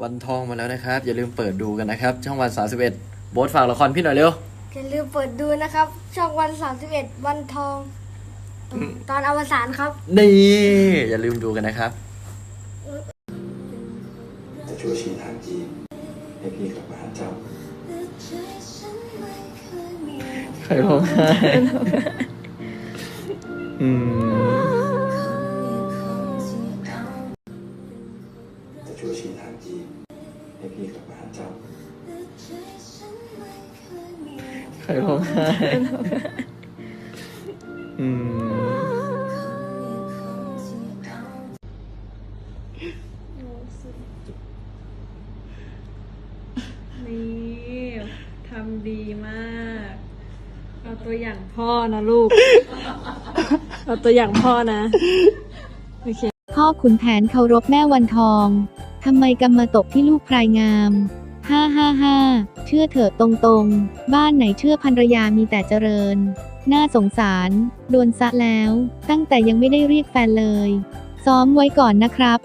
วันทองมาแล้วนะครับ อย่าลืมเปิดดูกันนะครับ ช่องวัน 31 โบ๊ทฝากละครพี่หน่อยเร็ว อย่าลืมเปิดดูนะครับ ช่องวัน 31 วันทอง ตอนอวสานครับ นี่ อย่าลืมดูกันนะครับ จะช่วยชี้ทางจีนให้พี่กลับมาหาเจ้าใครร้องไห้อืม ทางจีนให้พี่กลับมาหาเจ้าใครร้องไห้อืมนี่ทำดีมาก เอาตัวอย่างพ่อนะลูก เอาตัวอย่างพ่อนะ โอเค พ่อขุนแผนเคารพแม่วันทอง ทำไมกำมาตกที่ลูกพรายงาม ฮ่าฮ่าฮ่าเชื่อเถอะตรงๆ บ้านไหนเชื่อภรรยามีแต่เจริญ น่าสงสาร โดนซะแล้ว ตั้งแต่ยังไม่ได้เรียกแฟนเลย ซ้อมไว้ก่อนนะครับ